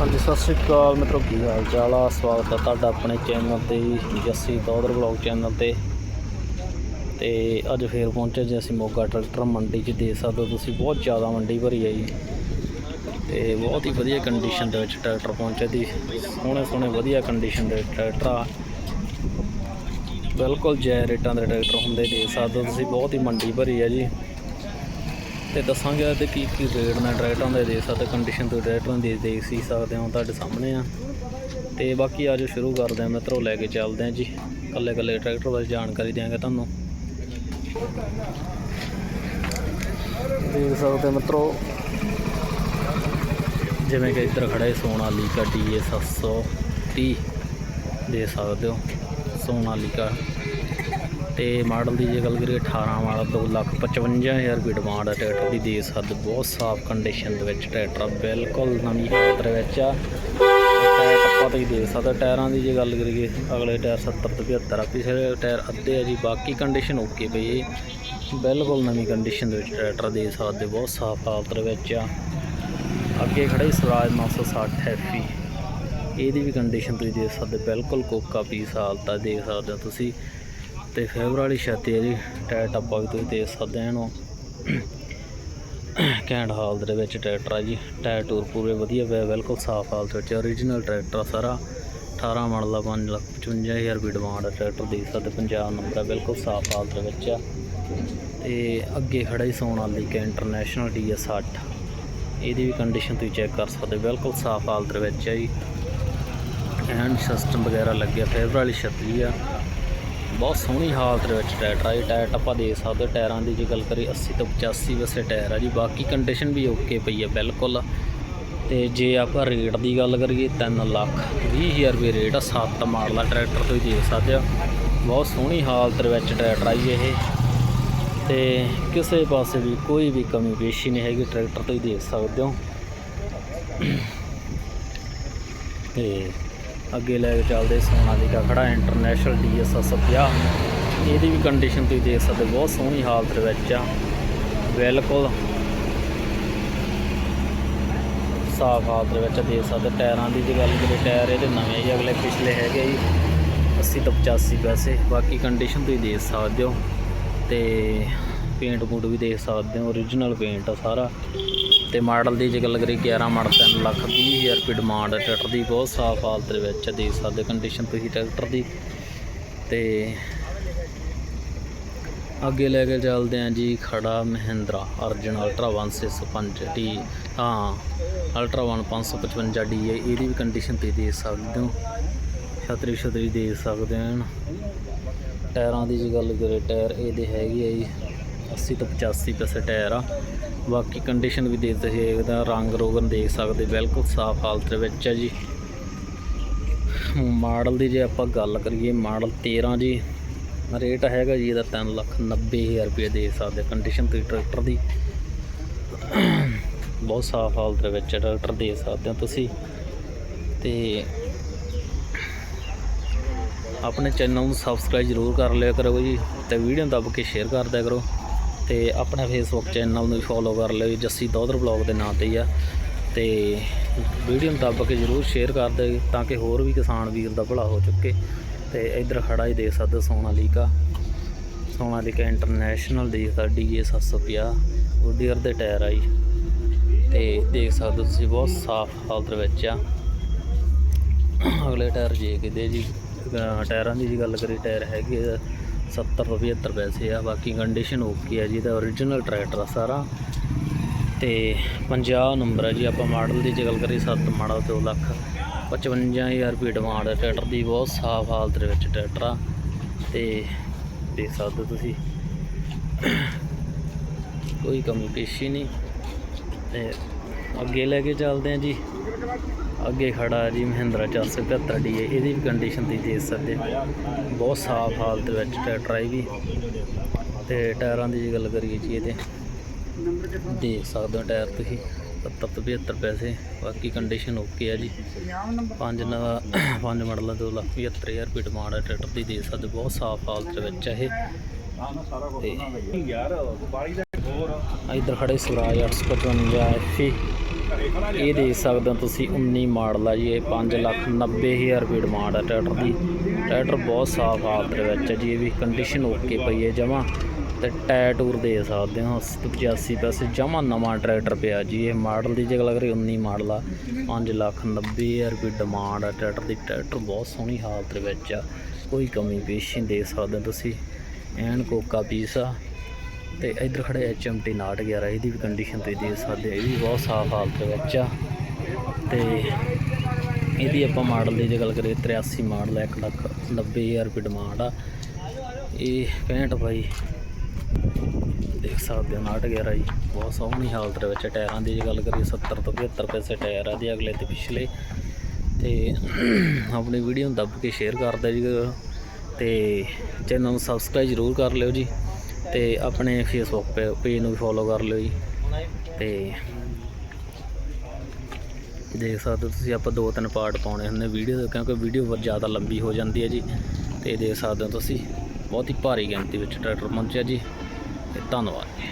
ਹਾਂਜੀ, ਸਤਿ ਸ਼੍ਰੀ ਅਕਾਲ ਮਿੱਤਰੋ, ਕੀ ਹਾਲ ਚਾਲ ਆ? ਸਵਾਗਤ ਹੈ ਤੁਹਾਡਾ ਆਪਣੇ ਚੈਨਲ ਤੇ ਜੱਸੀ ਦੌਦਰ ਬਲੌਗ ਚੈਨਲ ਤੇ। ਤੇ ਅੱਜ ਫੇਰ ਪਹੁੰਚੇ ਜੀ ਅਸੀਂ ਮੋਗਾ ਟਰੈਕਟਰ ਮੰਡੀ 'ਚ ਦੇ ਸਕਦੇ ਹੋ ਤੁਸੀਂ, ਬਹੁਤ ਜ਼ਿਆਦਾ ਮੰਡੀ ਭਰੀ ਹੈ ਜੀ। ਤੇ ਬਹੁਤ ਹੀ ਵਧੀਆ ਕੰਡੀਸ਼ਨ ਦੇ ਵਿੱਚ ਟਰੈਕਟਰ ਪਹੁੰਚੇ ਦੀ ਸੋਹਣੇ ਸੋਹਣੇ ਵਧੀਆ ਕੰਡੀਸ਼ਨ ਦੇ ਟਰੈਕਟਰ ਆ। ਬਿਲਕੁਲ ਜੈ ਰੇਟਾਂ ਦੇ ਟਰੈਕਟਰ ਹੁੰਦੇ ਦੇ ਸਕਦੇ ਹੋ ਤੁਸੀਂ, ਬਹੁਤ ਹੀ ਮੰਡੀ ਭਰੀ ਹੈ ਜੀ। ਤੇ ਦੱਸਾਂਗੇ ਤੇ ਕੀ ਕੀ ਰੇਟ ਨਾਲ ਟਰੈਕਟਰਾਂ ਦੇ ਦੇ ਸਕਦੇ ਕੰਡੀਸ਼ਨ ਤੋਂ ਟਰੈਕਟਰਾਂ ਦੇ ਦੇਖ ਸੀ ਸਕਦੇ ਹੋ ਤੁਹਾਡੇ ਸਾਹਮਣੇ ਆ। ਤੇ ਬਾਕੀ ਆਜੋ ਸ਼ੁਰੂ ਕਰਦੇ ਆ ਮਿੱਤਰੋ, ਲੈ ਕੇ ਚੱਲਦੇ ਆ ਜੀ। ਕੱਲੇ ਕੱਲੇ ਟਰੈਕਟਰ ਬਾਰੇ ਜਾਣਕਾਰੀ ਦਿਆਂਗੇ ਤੁਹਾਨੂੰ। ਦੇਖ ਸਕਦੇ ਹੋ ਮਿੱਤਰੋ, ਜਿਵੇਂ ਕਿ ਇੱਧਰ ਖੜਾ ਹੈ ਸੋਨਾਲੀਕਾ ਡੀਏ 730 ਦੇ ਸਕਦੇ ਹੋ ਸੋਨਾਲੀਕਾ ਤੇ ਮਾਡਲ ਦੀ ਜੇ ਗੱਲ ਕਰੀਏ 18 ਵਾਲਾ 255000 ਰੁਪਏ ਡਿਮਾਂਡ ਹੈ ਟਰੈਕਟਰ ਦੀ, ਦੇ ਸਕਦੇ ਬਹੁਤ ਸਾਫ਼ ਕੰਡੀਸ਼ਨ ਦੇ ਵਿੱਚ ਟਰੈਕਟਰ ਬਿਲਕੁਲ ਨਵੀਂ ਹਾਲਤ ਵਿੱਚ ਆ। ਆਪਾਂ ਤੁਸੀਂ ਦੇਖ ਸਕਦੇ ਟਾਇਰਾਂ ਦੀ ਜੇ ਗੱਲ ਕਰੀਏ, ਅਗਲੇ ਟਾਇਰ 70 ਤੋਂ 75 ਆ, ਪਿਛਲੇ ਟਾਇਰ ਅੱਧੇ ਆ ਜੀ, ਬਾਕੀ ਕੰਡੀਸ਼ਨ ਓਕੇ ਪਈ ਹੈ ਬਿਲਕੁਲ ਨਵੀਂ ਕੰਡੀਸ਼ਨ ਦੇ ਵਿੱਚ ਟਰੈਕਟਰ ਦੇ ਸਕਦੇ ਬਹੁਤ ਸਾਫ਼ ਹਾਲਤ ਵਿੱਚ ਆ। ਅੱਗੇ ਖੜਾ ਹੀ ਸਵਰਾਜ 960 ਐਫੀ ਇਹਦੀ ਵੀ ਕੰਡੀਸ਼ਨ ਤੁਸੀਂ ਦੇਖ ਸਕਦੇ ਬਿਲਕੁਲ ਕੋਕਾ ਪੀਸ ਹਾਲਤ ਆ, ਦੇਖ ਸਕਦੇ ਹੋ ਤੁਸੀਂ। ਤੇ ਫੇਵਰ ਵਾਲੀ ਛਾਤੀ ਹੈ ਜੀ। ਟਾਇਰ ਟੱਪਾ ਵੀ ਤੁਸੀਂ ਦੇਖ ਸਕਦੇ ਹੋ ਇਹਨੂੰ। ਕੈਂਟ ਹਾਲਤ ਦੇ ਵਿੱਚ ਟਰੈਕਟਰ ਆ ਜੀ। ਟਾਇਰ ਟੂਰ ਪੂਰੇ ਵਧੀਆ ਪਿਆ ਬਿਲਕੁਲ ਸਾਫ਼ ਹਾਲਤ ਵਿੱਚ ਓਰੀਜਨਲ ਟਰੈਕਟਰ ਆ ਸਾਰਾ। 18 ਮਾਡਲ ਦਾ 5 ਲੱਖ 55000 ਰੁਪਏ ਡਿਮਾਂਡ ਆ ਟਰੈਕਟਰ ਦੇਖ ਸਕਦੇ ਪੰਜਾਬ ਨੰਬਰ ਆ, ਬਿਲਕੁਲ ਸਾਫ਼ ਹਾਲਤ ਦੇ ਵਿੱਚ ਆ। ਤੇ ਅੱਗੇ ਖੜਾ ਹੀ ਸੋਨਾਲੀਕਾ ਇੰਟਰਨੈਸ਼ਨਲ ਡੀਐਸ 60 ਇਹਦੀ ਵੀ ਕੰਡੀਸ਼ਨ ਤੁਸੀਂ ਚੈੱਕ ਕਰ ਸਕਦੇ ਬਿਲਕੁਲ ਸਾਫ਼ ਹਾਲਤ ਦੇ ਵਿੱਚ ਆ ਜੀ। ਐਂਡ ਸਿਸਟਮ ਵਗੈਰਾ ਲੱਗਿਆ। ਫੇਵਰ ਵਾਲੀ ਛਤਰੀ ਆ। ਬਹੁਤ ਸੋਹਣੀ ਹਾਲਤ ਦੇ ਵਿੱਚ ਟਾਇਰ ਆ ਇਹ ਟਾਇਰ ਆਪਾਂ ਦੇ ਸਕਦੇ ਹੋ। ਟਾਇਰਾਂ ਦੀ ਜੇ ਗੱਲ ਕਰੀ 80 ਤੋਂ 85 ਵਸੇ ਟਾਇਰ ਆ ਜੀ। ਬਾਕੀ ਕੰਡੀਸ਼ਨ ਵੀ ਓਕੇ ਪਈ ਆ ਬਿਲਕੁਲ। ਤੇ ਜੇ ਆਪਾਂ ਰੇਟ ਦੀ ਗੱਲ ਕਰੀਏ 3 ਲੱਖ 20000 ਰੁਪਏ ਰੇਟ ਆ 7 ਮਾਡਲ ਦਾ ਟਰੈਕਟਰ ਤੁਸੀਂ ਦੇਖ ਸਕਦੇ ਹੋ। ਬਹੁਤ ਸੋਹਣੀ ਹਾਲਤ ਦੇ ਵਿੱਚ ਟਰੈਕਟਰ ਆ ਜੀ ਇਹ। ਤੇ ਕਿਸੇ ਪਾਸੇ ਵੀ ਕੋਈ ਵੀ ਕਮੀ ਪੇਸ਼ੀ ਨਹੀਂ ਹੈਗੀ ਟਰੈਕਟਰ ਤੁਸੀਂ ਦੇਖ ਸਕਦੇ ਹੋ। ਤੇ ਅੱਗੇ ਲੈ ਕੇ ਚੱਲਦੇ ਸੋਨਾਲੀਕਾ ਖੜਾ ਇੰਟਰਨੈਸ਼ਨਲ ਡੀਐਸ 750 ਇਹਦੀ ਵੀ ਕੰਡੀਸ਼ਨ ਤੁਸੀਂ ਦੇਖ ਸਕਦੇ ਬਹੁਤ ਸੋਹਣੀ ਹਾਲਤ ਦੇ ਵਿੱਚ ਆ। ਬਿਲਕੁਲ ਸਾਫ਼ ਹਾਲਤ ਦੇ ਵਿੱਚ ਦੇਖ ਸਕਦੇ ਟਾਇਰਾਂ ਦੀ ਜੇ ਗੱਲ ਕਰੀਏ ਟਾਇਰ, ਇਹਦੇ ਨਵੇਂ ਹੀ ਅਗਲੇ ਪਿਛਲੇ ਹੈਗੇ ਜੀ 80 ਤੋਂ 85 ਪੈਸੇ, ਬਾਕੀ ਕੰਡੀਸ਼ਨ ਤੁਸੀਂ ਦੇਖ ਸਕਦੇ ਹੋ। ਤੇ ਪੇਂਟ ਪੂੰਟ ਵੀ ਦੇਖ ਸਕਦੇ ਹੋ origignal ਪੇਂਟ ਆ ਸਾਰਾ। ਤੇ ਮਾਡਲ ਦੀ ਜੇ ਗੱਲ ਕਰੀਏ 11 ਮਾਡਲ 3 ਲੱਖ 20 ਹਜ਼ਾਰ ਰੁਪਏ ਡਿਮਾਂਡ ਹੈ। ਟਰੈਕਟਰ ਦੀ ਬਹੁਤ ਸਾਫ਼ ਹਾਲਤ ਦੇ ਵਿੱਚ ਆ, ਦੇਖ ਸਕਦੇ ਕੰਡੀਸ਼ਨ ਤੁਸੀਂ ਟਰੈਕਟਰ ਦੀ। ਤੇ ਅੱਗੇ ਲੈ ਕੇ ਚੱਲਦੇ ਹਾਂ ਜੀ ਖੜਾ ਮਹਿੰਦਰਾ ਅਰਜਨ ਅਲਟਰਾ 165 ਟੀ ਹਾਂ ਅਲਟਰਾ 1 555 ਡੀ ਹੈ ਇਹਦੀ ਵੀ ਕੰਡੀਸ਼ਨ ਤੁਸੀਂ ਦੇਖ ਸਕਦੇ ਹੋ। ਛਤਰੀ ਛਤਰੀ ਦੇਖ ਸਕਦੇ ਹੋ ਟਾਇਰਾਂ ਦੀ ਜੇ ਗੱਲ ਕਰੀਏ ਟਾਇਰ ਇਹਦੇ ਹੈਗੇ ਆ ਜੀ 80 ਤੋਂ 85 ਪੈਸੇ ਟਾਇਰ ਆ। ਬਾਕੀ ਕੰਡੀਸ਼ਨ ਵੀ ਦੇਖ ਤੁਸੀਂ ਇਹਦਾ ਰੰਗ ਰੋਗਨ ਦੇਖ ਸਕਦੇ, ਬਿਲਕੁਲ ਸਾਫ਼ ਹਾਲਤ ਵਿੱਚ ਹੈ ਜੀ। ਮਾਡਲ ਦੀ ਜੇ ਆਪਾਂ ਗੱਲ ਕਰੀਏ, ਮਾਡਲ 13 ਜੀ, ਰੇਟ ਹੈਗਾ ਜੀ ਇਹਦਾ 3 ਲੱਖ 90 ਹਜ਼ਾਰ ਰੁਪਏ ਦੇ ਸਕਦੇ ਕੰਡੀਸ਼ਨ ਤੇ ਟਰੈਕਟਰ ਦੀ। ਬਹੁਤ ਸਾਫ਼ ਹਾਲਤ ਦੇ ਵਿੱਚ ਟਰੈਕਟਰ ਦੇ ਸਕਦੇ ਹੋ ਤੁਸੀਂ। ਤੇ ਆਪਣੇ ਚੈਨਲ ਨੂੰ ਸਬਸਕ੍ਰਾਈਬ ਜ਼ਰੂਰ ਕਰ ਲਿਆ ਕਰੋ ਜੀ, ਤੇ ਵੀਡੀਓ ਦੱਬ ਕੇ ਸ਼ੇਅਰ ਕਰ ਦਿਆ ਕਰੋ। ਤੇ ਆਪਣੇ ਫੇਸਬੁੱਕ ਚੈਨਲ ਨੂੰ ਵੀ ਫੋਲੋ ਕਰ ਲਿਓ ਜੱਸੀ ਦੌਦਰ ਬਲੌਗ ਦੇ ਨਾਂ ਤੇ ਹੀ ਆ। ਤੇ ਵੀਡੀਓ ਨੂੰ ਦੱਬ ਕੇ ਜ਼ਰੂਰ ਸ਼ੇਅਰ ਕਰ ਦਿਓ ਤਾਂ ਕਿ ਹੋਰ ਵੀ ਕਿਸਾਨ ਵੀਰ ਦਾ ਭਲਾ ਹੋ ਚੁੱਕੇ। ਤੇ ਇੱਧਰ ਖੜਾ ਹੀ ਦੇਖ ਸਕਦੇ ਹੋ ਸੋਨਾ ਲੀਕਾ ਇੰਟਰਨੈਸ਼ਨਲ ਦੀ ਸਾਡੀ ਇਹ 750 ਗੁੱਡੀਅਰ ਦੇ ਟਾਇਰ ਆ ਜੀ। ਤੇ ਦੇਖ ਸਕਦੇ ਹੋ ਤੁਸੀਂ, ਬਹੁਤ ਸਾਫ਼ ਹਾਲਤ ਵਿੱਚ ਆ। ਅਗਲੇ ਟਾਇਰ ਜੇ ਕਿਤੇ ਜੀ ਟਾਇਰਾਂ ਦੀ ਜੀ ਗੱਲ ਕਰੀ ਟਾਇਰ ਹੈਗੇ ਆ। 70 ਤੋਂ 75 ਪੈਸੇ ਆ, ਬਾਕੀ ਕੰਡੀਸ਼ਨ ਓਕੇ ਆ ਜੀ ਦਾ origignal ਟਰੈਕਟਰ ਆ ਸਾਰਾ। ਤੇ 50 ਨੰਬਰ ਹੈ ਜੀ, ਆਪਾਂ ਮਾਡਲ ਦੀ ਜੇ ਗੱਲ ਕਰੀ 7 ਮਾਡਲ 2 ਲੱਖ 55000 ਰੁਪਏ ਡਿਮਾਂਡ ਹੈ ਟਰੈਕਟਰ ਦੀ, ਬਹੁਤ ਸਾਫ਼ ਹਾਲਤ ਦੇ ਵਿੱਚ ਟਰੈਕਟਰ ਆ। ਤੇ ਦੇਖ ਸਕਦੇ ਤੁਸੀਂ। ਕੋਈ ਕਮੀ ਪੇਸ਼ੀ ਨਹੀਂ। ਤੇ ਅੱਗੇ ਲੈ ਕੇ ਚੱਲਦੇ ਹਾਂ ਜੀ। ਅੱਗੇ ਖੜਾ ਜੀ ਮਹਿੰਦਰਾ 475 ਡੀ ਇਹਦੀ ਵੀ ਕੰਡੀਸ਼ਨ ਤੁਸੀਂ ਦੇਖ ਸਕਦੇ। ਬਹੁਤ ਸਾਫ਼ ਹਾਲਤ ਵਿੱਚ ਟਰੈਕਟਰ ਆ ਇਹ ਵੀ ਤੇ ਟਾਇਰਾਂ ਦੀ ਜੇ ਗੱਲ ਕਰੀਏ ਜੀ ਇਹਦੇ ਦੇਖ ਸਕਦੇ ਹੋ ਟਾਇਰ ਤੁਸੀਂ 70 ਤੋਂ 75 ਪੈਸੇ ਬਾਕੀ ਕੰਡੀਸ਼ਨ ਓਕੇ ਆ ਜੀ ਪੰਜ ਨਵਾਂ ਪੰਜ ਮਾਡਲ 2 ਲੱਖ 75000 ਰੁਪਏ ਡਿਮਾਂਡ ਹੈ ਟਰੈਕਟਰ ਦੀ ਦੇ ਸਕਦੇ। ਬਹੁਤ ਸਾਫ਼ ਹਾਲਤ ਵਿੱਚ ਇਹ ਯਾਰ ਬਾੜੀ ਦਾ ਹੋਰ ਇੱਧਰ ਖੜੇ ਸਵਰਾਜ 855 ਐਫੀ ਇਹ ਦੇਖ ਸਕਦੇ ਹੋ ਤੁਸੀਂ 19 ਮਾਡਲ ਆ ਜੀ, ਇਹ 5 ਲੱਖ 90 ਹਜ਼ਾਰ ਰੁਪਏ ਡਿਮਾਂਡ ਆ ਟਰੈਕਟਰ ਦੀ। ਟਰੈਕਟਰ ਬਹੁਤ ਸਾਫ਼ ਹਾਲਤ ਦੇ ਵਿੱਚ ਹੈ ਜੀ, ਇਹ ਵੀ ਕੰਡੀਸ਼ਨ ਓਕੇ ਪਈ ਹੈ ਜਮਾ। ਤੇ ਟਾਇਰ ਟੂਰ ਦੇ ਸਕਦੇ ਹੋ 85 ਪੈਸੇ ਜਮਾ ਨਵਾਂ ਟਰੈਕਟਰ ਪਿਆ ਜੀ। ਇਹ ਮਾਡਲ ਦੀ ਜੇ ਗੱਲ ਕਰੀਏ 19 ਮਾਡਲ ਆ 5 ਲੱਖ 90 ਹਜ਼ਾਰ ਰੁਪਏ ਡਿਮਾਂਡ ਆ ਟਰੈਕਟਰ ਦੀ। ਟਰੈਕਟਰ ਬਹੁਤ ਸੋਹਣੀ ਹਾਲਤ ਦੇ ਵਿੱਚ ਆ, ਕੋਈ ਕਮੀ ਪੇਸ਼ੀ ਨਹੀਂ ਦੇਖ ਸਕਦੇ ਹੋ ਤੁਸੀਂ। ਐਨ ਕੋਕਾ ਪੀਸ ਆ। ਤੇ ਇੱਧਰ ਖੜੇ ਐਚਐਮਟੀ 911 ਇਹਦੀ ਵੀ ਕੰਡੀਸ਼ਨ 'ਤੇ ਦੇਖ ਸਕਦੇ ਇਹ ਵੀ ਬਹੁਤ ਸਾਫ਼ ਹਾਲਤ ਦੇ ਵਿੱਚ ਆ। ਤੇ ਇਹਦੀ ਆਪਾਂ ਮਾਡਲ ਦੀ ਜੇ ਗੱਲ ਕਰੀਏ 83 ਮਾਡਲ 1 ਲੱਖ 90 ਹਜ਼ਾਰ ਰੁਪਏ ਡਿਮਾਂਡ ਆ। ਇਹ 65 ਬਾਈ, ਦੇਖ ਸਕਦੇ ਹੋ 911 ਜੀ। ਬਹੁਤ ਸੋਹਣੀ ਹਾਲਤ ਦੇ ਵਿੱਚ ਟਾਇਰਾਂ ਦੀ ਜੇ ਗੱਲ ਕਰੀਏ 70 ਤੋਂ 75 ਪੈਸੇ ਟਾਇਰ ਆ ਦੇ ਅਗਲੇ ਤੇ ਪਿਛਲੇ। ਤੇ ਆਪਣੀ ਵੀਡੀਓ ਨੂੰ ਦੱਬ ਕੇ ਸ਼ੇਅਰ ਕਰਦਾ ਜੀ। ਤੇ ਚੈਨਲ ਨੂੰ ਸਬਸਕ੍ਰਾਈਬ ਜ਼ਰੂਰ ਕਰ ਲਿਓ ਜੀ। ਤੇ ਆਪਣੇ ਫੇਸਬੁੱਕ ਪੇਜ ਨੂੰ ਵੀ ਫੋਲੋ ਕਰ ਲਿਓ ਜੀ। ਤੇ ਦੇਖ ਸਕਦੇ ਹੋ ਤੁਸੀਂ ਆਪਾਂ ਦੋ ਤਿੰਨ ਪਾਰਟ ਪਾਉਣੇ ਹੁੰਦੇ ਵੀਡੀਓ ਦੇ, ਕਿਉਂਕਿ ਵੀਡੀਓ ਬਹੁਤ ਜ਼ਿਆਦਾ ਲੰਬੀ ਹੋ ਜਾਂਦੀ ਹੈ ਜੀ। ਤੇ ਦੇਖ ਸਕਦੇ ਹੋ ਤੁਸੀਂ, ਬਹੁਤ ਹੀ ਭਾਰੀ ਗਿਣਤੀ ਵਿੱਚ ਟਰੈਕਟਰ ਪਹੁੰਚਿਆ ਜੀ। ਤੇ ਧੰਨਵਾਦ। ਜੀ